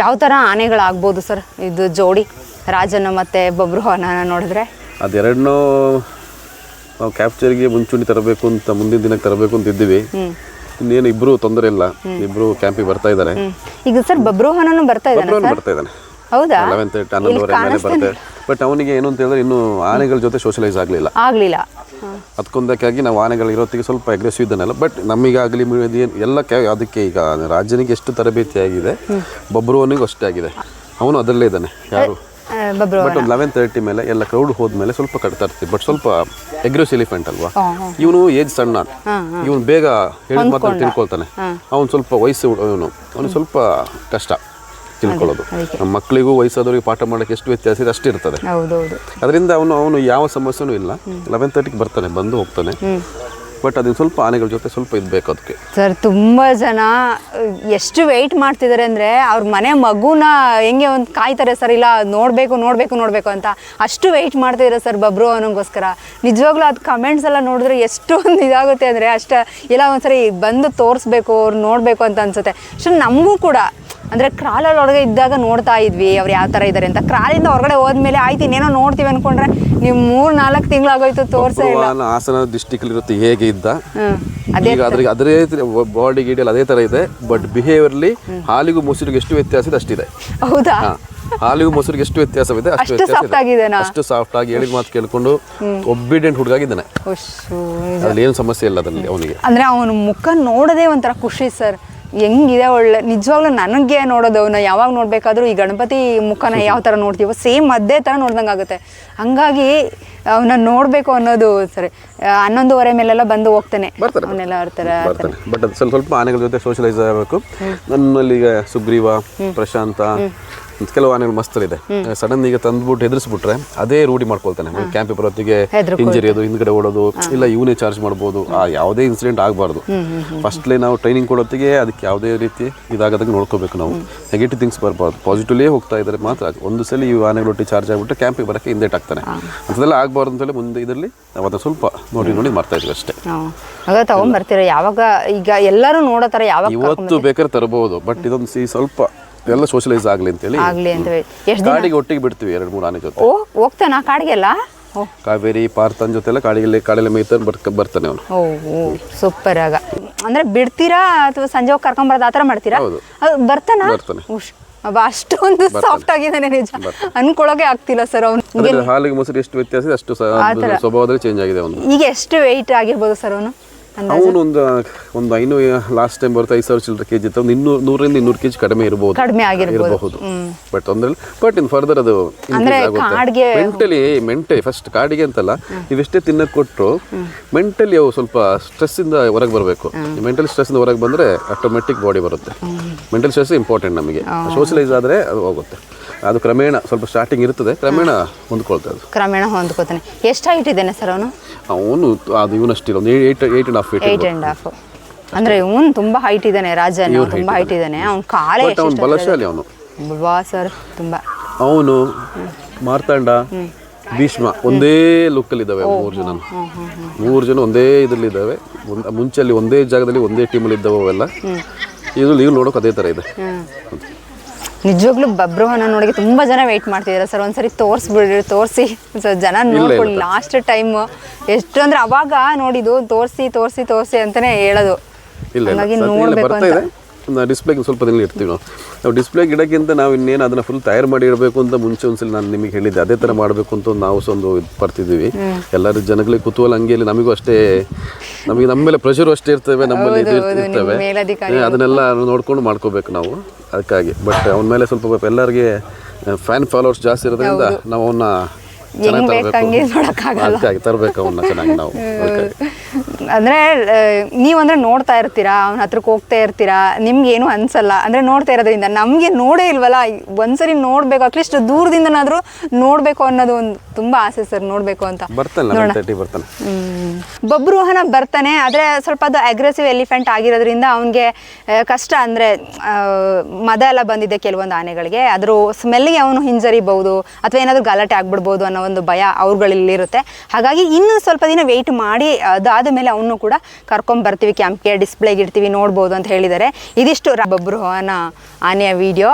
ಯಾವ ಥರ ಆನೆಗಳಾಗ್ಬೋದು ಸರ್? ಇದು ಜೋಡಿ ರಾಜನ ಮತ್ತೆ ಬಬ್ರುವಾಹನ ನೋಡಿದ್ರೆ? ಅದೆರಡನ್ನೂ ನಾವು ಕ್ಯಾಪ್ಚರ್ಗೆ ಮುಂಚೂಣಿ ತರಬೇಕು ಅಂತ ಮುಂದಿನ ದಿನಕ್ಕೆ ತರಬೇಕು ಅಂತ ಇದ್ದೀವಿ. ಇನ್ನೇನು ಇಬ್ರು ತೊಂದರೆ ಇಲ್ಲ. ಇಬ್ರು ಕ್ಯಾಂಪಿಗೆ ಬರ್ತಾ ಇದ್ದಾರೆ. ಈಗ ಸರ್ ಬಬ್ರುವಾಹನನು ಬರ್ತಾ ಇದ್ದಾನೆ ಬರ್ತಾ ಇದ್ದಾನೆ. ಹೌದಾ? ಲೆವೆನ್ ತರ್ಟಿ ಹನ್ನೊಂದುವರೆ ಮೇಲೆ ಬರ್ತಾರೆ ಬಟ್ ಅವನಿಗೆ ಏನು ಅಂತ ಹೇಳಿದ್ರೆ ಇನ್ನು ಆನೆಗಳ ಜೊತೆ ಸೋಷಲೈಸ್ ಆಗಲಿಲ್ಲ. ಆಗಲಿಲ್ಲ. ಅದಕ್ಕೊಂದಕ್ಕಾಗಿ ನಾವು ಆನೆಗಳಿರೋತ್ತಿಗೆ ಸ್ವಲ್ಪ ಅಗ್ರೆಸಿವ್ ಇದ್ದಾನಲ್ಲ ಬಟ್ ನಮಗಾಗಲಿ ಎಲ್ಲ ಅದಕ್ಕೆ ಈಗ ರಾಜನಿಗೆ ಎಷ್ಟು ತರಬೇತಿ ಆಗಿದೆ ಬಬ್ರುವನಿಗೂ ಅಷ್ಟೇ ಆಗಿದೆ. ಅವನು ಅದರಲ್ಲೇ ಇದ್ದಾನೆ ಯಾರು? ಬಟ್ ಒಂದು ಲೆವೆನ್ ತರ್ಟಿ ಮೇಲೆ ಎಲ್ಲ ಕ್ರೌಡ್ ಹೋದ್ಮೇಲೆ ಸ್ವಲ್ಪ ಕಟ್ತಾ ಇರ್ತೀವಿ ಬಟ್ ಸ್ವಲ್ಪ ಎಗ್ರೋಸ್ ಎಲಿಫೆಂಟ್ ಅಲ್ವಾ? ಇವನು ಏಜ್ ಸಣ್ಣ. ಇವನು ಬೇಗ ಹೇಳಿದ ಮಾತ್ರ ತಿಳ್ಕೊಳ್ತಾನೆ. ಅವನು ಸ್ವಲ್ಪ ವಯಸ್ಸು ಇವನು ಅವನು ಸ್ವಲ್ಪ ಕಷ್ಟ. ತಿಳ್ಕೊಳ್ಳೋದು. ನಮ್ಮ ಮಕ್ಕಳಿಗೂ ವಯಸ್ಸಾದವರಿಗೆ ಪಾಠ ಮಾಡೋಕ್ಕೆ ಎಷ್ಟು ವ್ಯತ್ಯಾಸ ಇದೆ ಅಷ್ಟು ಇರ್ತದೆ. ಅದರಿಂದ ಅವನು ಅವನು ಯಾವ ಸಮಸ್ಯೆನೂ ಇಲ್ಲ. ಲೆವೆನ್ ತರ್ಟಿಗೆ ಬರ್ತಾನೆ ಬಂದು ಹೋಗ್ತಾನೆ. ಬಟ್ ಅದನ್ನ ಸ್ವಲ್ಪ ಆನೆಗಳ ಜೊತೆ ಸ್ವಲ್ಪ ಇದ್ಬೇಕು ಅದಕ್ಕೆ. ಸರ್ ತುಂಬ ಜನ ಎಷ್ಟು ವೆಯ್ಟ್ ಮಾಡ್ತಿದ್ದಾರೆ ಅಂದರೆ ಅವ್ರ ಮನೆ ಮಗುನ ಹೆಂಗೆ ಒಂದು ಕಾಯ್ತಾರೆ ಸರ್ ಇಲ್ಲ ನೋಡಬೇಕು ನೋಡಬೇಕು ನೋಡಬೇಕು ಅಂತ. ಅಷ್ಟು ವೆಯ್ಟ್ ಮಾಡ್ತಿದ್ದಾರೆ ಸರ್ ಬಬ್ರು ಅನ್ನೋಗೋಸ್ಕರ ನಿಜವಾಗ್ಲೂ ಅದು ಕಮೆಂಟ್ಸ್ ಎಲ್ಲ ನೋಡಿದ್ರೆ ಎಷ್ಟೊಂದು ಇದಾಗುತ್ತೆ ಅಂದರೆ ಅಷ್ಟ ಇಲ್ಲ ಒಂದ್ಸರಿ ಬಂದು ತೋರಿಸ್ಬೇಕು ಅವ್ರು ನೋಡಬೇಕು ಅಂತ ಅನ್ಸುತ್ತೆ. ಅಷ್ಟು ನಮಗೂ ಕೂಡ ಅಂದರೆ ಕ್ರಾಲಲ್ಲಿ ಒಳಗೆ ಇದ್ದಾಗ ನೋಡ್ತಾ ಇದ್ವಿ ಅವ್ರು ಯಾವ ಥರ ಇದ್ದಾರೆ ಅಂತ. ಕ್ರಾಲಿಂದ ಹೊರಗಡೆ ಹೋದ್ಮೇಲೆ ಆಯ್ತು ಇನ್ನೇನೋ ನೋಡ್ತೀವಿ ಅನ್ಕೊಂಡ್ರೆ ನೀವು ಮೂರ್ ನಾಲ್ಕು ತಿಂಗಳಾಗೋಯ್ತು ತೋರಿಸೇ ಇಲ್ಲ. ಹಾಸನ ಡಿಸ್ಟಿಕ್ಲಿರುತ್ತೆ ಹೇಗೆ ಇದ್ದ? ಅದೇ ಈಗ ಅದ್ರಿಗೆ ಅದೇ ಬಾಡಿ ಗೀಡಿಯಲ್ಲಿ ಅದೇ ತರ ಇದೆ ಬಟ್ ಬಿಹೇವಿಯರ್ಲಿ ಹಾಲಿಗೂ ಮೊಸರಿಗೆ ಎಷ್ಟು ವ್ಯತ್ಯಾಸ ಇದೆ ಅಷ್ಟಿದೆ. ಹೌದಾ. ಹಾಲಿಗೂ ಮೊಸರಿಗೆ ಎಷ್ಟು ವ್ಯತ್ಯಾಸವಿದೆ ಅಷ್ಟು ಅಷ್ಟು ವ್ಯತ್ಯಾಸ ಅಷ್ಟು ಸಾಫ್ಟ್ ಆಗಿ ಹೇಳಿದ ಮಾತು ಕೇಳ್ಕೊಂಡು ಒಬ್ಬಿಡೆಂಟ್ ಹುಡುಗಾಗಿದ್ದಾನೆ. ಅದ್ರಲ್ಲಿ ಏನು ಸಮಸ್ಯೆ ಇಲ್ಲ ಅದರಲ್ಲಿ ಅವನಿಗೆ. ಅಂದ್ರೆ ಅವನ ಮುಖ ನೋಡೋದೇ ಒಂಥರ ಖುಷಿ ಸರ್. ಹೆಂಗಿದೆ ಒಳ್ಳೆ ನಿಜವಾಗ್ಲೂ ನನಗೆ ನೋಡೋದು ಅವನ್ನ ಯಾವಾಗ ನೋಡ್ಬೇಕಾದ್ರೂ ಈ ಗಣಪತಿ ಮುಖನ ಯಾವ ಥರ ನೋಡ್ತೀವೋ ಸೇಮ್ ಅದೇ ಥರ ನೋಡ್ದಂಗೆ ಆಗುತ್ತೆ. ಹಂಗಾಗಿ ಅವನ್ನ ನೋಡಬೇಕು ಅನ್ನೋದು ಸರಿ ಹನ್ನೊಂದುವರೆ ಮೇಲೆಲ್ಲ ಬಂದು ಹೋಗ್ತಾನೆ. ಅವನ್ನೆಲ್ಲ ಆಡ್ತಾರೆ ಬಟ್ ಅದು ಸ್ವಲ್ಪ ಸ್ವಲ್ಪ ಆನೆಗಳ ಜೊತೆ ಸೋಷಲೈಸ್ ಆಗಬೇಕು. ನನ್ನಲ್ಲಿ ಈಗ ಸುಗ್ರೀವ ಪ್ರಶಾಂತ ಕೆಲವು ಆನೆಗಳು ಮಸ್ತರಿದೆ ಸಡನ್ ಈಗ ತಂದ್ಬಿಟ್ಟು ಹೆದರ್ಸ್ಬಿಟ್ರೆ ಅದೇ ರೂಢಿ ಮಾಡ್ಕೊಳ್ತಾನೆ. ಕ್ಯಾಂಪ್ ಬರೋತ್ತಿಗೆ ಹೊತ್ತಿಗೆ ಇಂಜರಿ ಅದು ಹಿಂದ್ಗಡೆ ಓಡೋದು ಇಲ್ಲ ಇವನೇ ಚಾರ್ಜ್ ಮಾಡ್ಬೋದು ಆ ಯಾವುದೇ ಇನ್ಸಿಡೆಂಟ್ ಆಗಬಾರ್ದು. ಫಸ್ಟ್ಲಿ ನಾವು ಟ್ರೈನಿಂಗ್ ಕೊಡೋತ್ತಿಗೆ ಅದಕ್ಕೆ ಯಾವುದೇ ರೀತಿ ಇದಾಗದಂಗೆ ನೋಡ್ಕೋಬೇಕು ನಾವು. ನೆಗೆಟಿವ್ ಥಿಂಗ್ಸ್ ಬರಬಾರ್ದು. ಪಾಸಿಟಿವ್ಲೇ ಹೋಗ್ತಾ ಇದ್ರೆ ಮಾತ್ರ. ಒಂದು ಸಲ ಈ ಆನೆಗಳೊಟ್ಟಿಗೆ ಚಾರ್ಜ್ ಆಗಿಬಿಟ್ಟು ಕ್ಯಾಂಪಿಗೆ ಬರೋಕ್ಕೆ ಹಿಂದೇಟ್ ಆಗ್ತಾನೆ. ಅಂಥದ್ದೆಲ್ಲ ಆಗಬಾರ್ದು ಅಂತೇಳಿ ಮುಂದೆ ಇದರಲ್ಲಿ ನಾವು ಅದನ್ನು ಸ್ವಲ್ಪ ನೋಡಿ ನೋಡಿ ಮಾಡ್ತಾ ಇದ್ವಿ ಅಷ್ಟೇ. ಹಾಂ. ಆಗ ತಗೊಂಬರ್ತೀರ ಯಾವಾಗ ಈಗ ಎಲ್ಲರೂ ನೋಡೋ ಥರ ಯಾವಾಗ ಇವತ್ತು ಬೇಕಾದ್ರೆ ತರಬಹುದು ಬಟ್ ಇದೊಂದು ಸಿ ಸ್ವಲ್ಪ ಎಲ್ಲ ಸೋಷಲೈಸ್ ಆಗಲಿ ಅಂತೇಳಿ ಆಗಲಿ ಅಂತ ಹೇಳಿ. ಎಷ್ಟು ಕಾಡಿಗೆ ಒಟ್ಟಿಗೆ ಬಿಡ್ತೀವಿ ಎರಡು ಮೂರು ಆನೆ ಜೊತೆ. ಓ ಹೋಗ್ತಾನ ಕಾಡಿಗೆಲ್ಲ? ಓ. ಕಾವೇರಿ ಪಾರ್ಥನ್ ಜೊತೆ ಎಲ್ಲ ಕಾಡಿಗೆ ಕಾಡಲ್ಲಿ ಮೇಯ್ತಾನೆ ಬರ್ಕ ಬರ್ತಾನೆ ಅವನು. ಓ ಸೂಪರ್ ಆಗ. ಅಂದ್ರೆ ಬಿಡ್ತೀರಾ ಅಥವಾ ಸಂಜೆ ಹೋಗಿ ಕರ್ಕೊಂಬರೋದು ಆ ಥರ ಮಾಡ್ತೀರಾ? ಹೌದು. ಅದು ಬರ್ತಾನ? ಬರ್ತಾನೆ. ಉಶ್ ಅಬ್ಬಾ ಅಷ್ಟೊಂದು ಸಾಫ್ಟ್ ಆಗಿದ್ದಾನೆ ನಿಜ. ಅನ್ಕೊಳ್ಳೋಕೆ ಆಗ್ತಿಲ್ಲ ಸರ್ ಅವನು. ಅಂದ್ರೆ ಹಾಲಿಗೆ ಮೊಸರು ಎಷ್ಟು ವ್ಯತ್ಯಾಸ ಇದೆ ಅಷ್ಟು ಸ- ಅದು ಸ್ವಭಾವದಲ್ಲಿ ಚೇಂಜ್ ಆಗಿದೆ ಅವನು. ಈಗ ಎಷ್ಟು ವೆಯ್ಟ್ ಆಗಿರ್ಬೋದು ಸರ್ ಅವನು? ಅವನು ಒಂದು ಒಂದು ಐನೂರು ಲಾಸ್ಟ್ ಟೈಮ್ ಬರುತ್ತೆ ಐದು ಸಾವಿರ ಚಿಲ್ಲರೆ ಕೆಜಿ ಇತ್ತು. ಒಂದು ಇನ್ನೂರು ನೂರರಿಂದ ಇನ್ನೂರು ಕೆಜಿ ಕಡಿಮೆ ಇರಬಹುದು ಕಡಿಮೆ ಆಗಿರಬಹುದು ಬಟ್ ಅಂದ್ರೆ ಬಟ್ ಇನ್ ಫರ್ದರ್ ಅದು ಮೆಂಟಲಿ ಮೆಂಟಲಿ ಫಸ್ಟ್ ಕಾಡಿಗೆ ಅಂತಲ್ಲ ಇವೆಷ್ಟೇ ತಿನ್ನಕ್ ಕೊಟ್ಟರು ಮೆಂಟಲಿ ಅವು ಸ್ವಲ್ಪ ಸ್ಟ್ರೆಸ್ ಇಂದ ಹೊರಗೆ ಬರಬೇಕು. ಮೆಂಟಲ್ ಸ್ಟ್ರೆಸ್ ಇಂದ ಹೊರಗೆ ಬಂದ್ರೆ ಆಟೋಮೆಟಿಕ್ ಬಾಡಿ ಬರುತ್ತೆ. ಮೆಂಟಲ್ ಸ್ಟ್ರೆಸ್ ಇಂಪಾರ್ಟೆಂಟ್ ನಮಗೆ. ಸೋಷಲೈಸ್ ಆದ್ರೆ ಅದು ಹೋಗುತ್ತೆ. ಅದು ಕ್ರಮೇಣ ಸ್ವಲ್ಪ ಸ್ಟಾರ್ಟಿಂಗ್ ಇರ್ತದೆ ಕ್ರಮೇಣ ಹೊಂದ್ಕೊಳ್ತದೆ ಅದು ಕ್ರಮೇಣ ಹೊಂದ್ಕೋತಾನೆ ಎಷ್ಟು ಹೈಟ್ ಇದ್ದಾನೆ ಸರ್ ಅವನು? ಅವನು ಅದು ಇವನಷ್ಟಿಲ್ಲ ಒಂದು eight eight and half feet eight and half ಅಂದ್ರೆ ಇವನು ತುಂಬಾ ಹೈಟ್ ಇದ್ದಾನೆ ರಾಜನ್ ತುಂಬಾ ಹೈಟ್ ಇದ್ದಾನೆ. ಅವನ ಕಾಲೇ ಬಟ್ ಅವನು ಬಲಶಾಲಿ ಅವನು. ಬಾ ಸರ್ ತುಂಬಾ. ಅವನು ಮಾರ್ತಾಂಡ ಭೀಷ್ಮ ಒಂದೇ ಲುಕ್ಕಲ್ಲಿ ಇದ್ದಾವೆ ಮೂರು ಜನ. ಮೂರು ಜನ ಒಂದೇ ಇದರಲ್ಲಿ ಇದ್ದಾವೆ. ಮುಂಚೆ ಮುಂಚೆಲ್ಲಿ ಒಂದೇ ಜಾಗದಲ್ಲಿ ಒಂದೇ ಟೀಮಲ್ಲಿ ಇದ್ದಾವೆ ಅವೆಲ್ಲ ಇದ್ರಲ್ಲಿ ಈಗ ನೋಡೋಕೆ ಅದೇ ಥರ ಇದೆ. ನಿಜವಾಗ್ಲೂ ಬಬ್ರುವನ ನೋಡಿ ತುಂಬಾ ಜನ ವೆಯ್ಟ್ ಮಾಡ್ತಿದ್ದಾರೆ ಸರ್ ಒಂದ್ಸರಿ ತೋರಿಸ್ಬಿಡ್ರಿ ತೋರಿಸಿ. ಜನ ನೋಡ್ಕೊಳ್ಳಿ ಲಾಸ್ಟ್ ಟೈಮ್ ಎಷ್ಟು ಅಂದ್ರೆ ಅವಾಗ ನೋಡಿದ್ದು ತೋರಿಸಿ ತೋರಿಸಿ ತೋರಿಸಿ ಅಂತಾನೆ ಹೇಳೋದು. ಹಾಗಾಗಿ ನೋಡ್ಬೇಕು ಅಂತ. ಡಿಸ್ಪ್ಲೇಗೆ ಸ್ವಲ್ಪ ದಿನ ಇರ್ತೀವಿ ನಾವು. ನಾವು ಡಿಸ್ಪ್ಲೇ ಗಿಡಕ್ಕಿಂತ ನಾವು ಇನ್ನೇನು ಅದನ್ನು ಫುಲ್ ತಯಾರು ಮಾಡಿ ಇಡಬೇಕು ಅಂತ ಮುಂಚೆ ಒಂದ್ಸಲ ನಾನು ನಿಮಗೆ ಹೇಳಿದ್ದೆ. ಅದೇ ಥರ ಮಾಡಬೇಕು ಅಂತ ನಾವು ಸಹ ಒಂದು ಇದು ಬರ್ತಿದ್ದೀವಿ ಎಲ್ಲರೂ ಜನಗಳಿಗೆ ಕುತೂಹಲ ಹಂಗೇಲಿ ನಮಗೂ ಅಷ್ಟೇ ನಮಗೆ ನಮ್ಮ ಮೇಲೆ ಪ್ರೆಷರು ಅಷ್ಟೇ ಇರ್ತವೆ ನಮ್ಮಲ್ಲಿ ಇದು ಇರ್ತವೆ. ಅದನ್ನೆಲ್ಲ ನೋಡ್ಕೊಂಡು ಮಾಡ್ಕೋಬೇಕು ನಾವು ಅದಕ್ಕಾಗಿ. ಬಟ್ ಅವನ ಮೇಲೆ ಸ್ವಲ್ಪ ಎಲ್ಲರಿಗೆ ಫ್ಯಾನ್ ಫಾಲೋವರ್ಸ್ ಜಾಸ್ತಿ ಇರೋದ್ರಿಂದ ನಾವು ಅವನ್ನ ಚೆನ್ನಾಗಿ ತರಬೇಕು. ಅದಕ್ಕಾಗಿ ತರಬೇಕು ಅವನ್ನ ಚೆನ್ನಾಗಿ ನಾವು. ಅಂದ್ರೆ ನೀವು ಅಂದರೆ ನೋಡ್ತಾ ಇರ್ತೀರಾ ಅವ್ನ ಹತ್ರಕ್ಕೆ ಹೋಗ್ತಾ ಇರ್ತೀರಾ ನಿಮ್ಗೆ ಏನು ಅನ್ಸಲ್ಲ. ಅಂದ್ರೆ ನೋಡ್ತಾ ಇರೋದ್ರಿಂದ ನಮಗೆ ನೋಡೇ ಇಲ್ವಲ್ಲ ಒಂದ್ಸರಿ ನೋಡಬೇಕು ಅಟ್ಲೀಸ್ಟ್ ದೂರದಿಂದನಾದರೂ ನೋಡ್ಬೇಕು ಅನ್ನೋದು ಒಂದು ತುಂಬಾ ಆಸೆ ಸರ್ ನೋಡ್ಬೇಕು ಅಂತ. ಬರ್ತಾನೆ ಹ್ಮ್. ಬರ್ತಾನೆ ಆದರೆ ಸ್ವಲ್ಪ ಅದು ಅಗ್ರೆಸಿವ್ ಎಲಿಫೆಂಟ್ ಆಗಿರೋದ್ರಿಂದ ಅವನಿಗೆ ಕಷ್ಟ ಅಂದರೆ ಮದ ಎಲ್ಲ ಬಂದಿದೆ ಕೆಲವೊಂದು ಆನೆಗಳಿಗೆ. ಅದ್ರ ಸ್ಮೆಲ್ಗೆ ಅವನು ಹಿಂಜರಿಬಹುದು ಅಥವಾ ಏನಾದರೂ ಗಲಾಟೆ ಆಗ್ಬಿಡ್ಬೋದು ಅನ್ನೋ ಒಂದು ಭಯ ಅವ್ರುಗಳಲ್ಲಿರುತ್ತೆ. ಹಾಗಾಗಿ ಇನ್ನೂ ಸ್ವಲ್ಪ ದಿನ ವೆಯ್ಟ್ ಮಾಡಿ ಅದಾದ ಮೇಲೆ ಅವನು ಕೂಡ ಕರ್ಕೊಂಬರ್ತೀವಿ ಕ್ಯಾಂಪ್ಗೆ ಡಿಸ್ಪ್ಲೇಗೆ ಇಡ್ತೀವಿ ನೋಡ್ಬೋದು ಅಂತ ಹೇಳಿದ್ದಾರೆ. ಇದಿಷ್ಟು ರ- ಬಬ್ರುವಾಹನ ಆನೆಯ ವಿಡಿಯೋ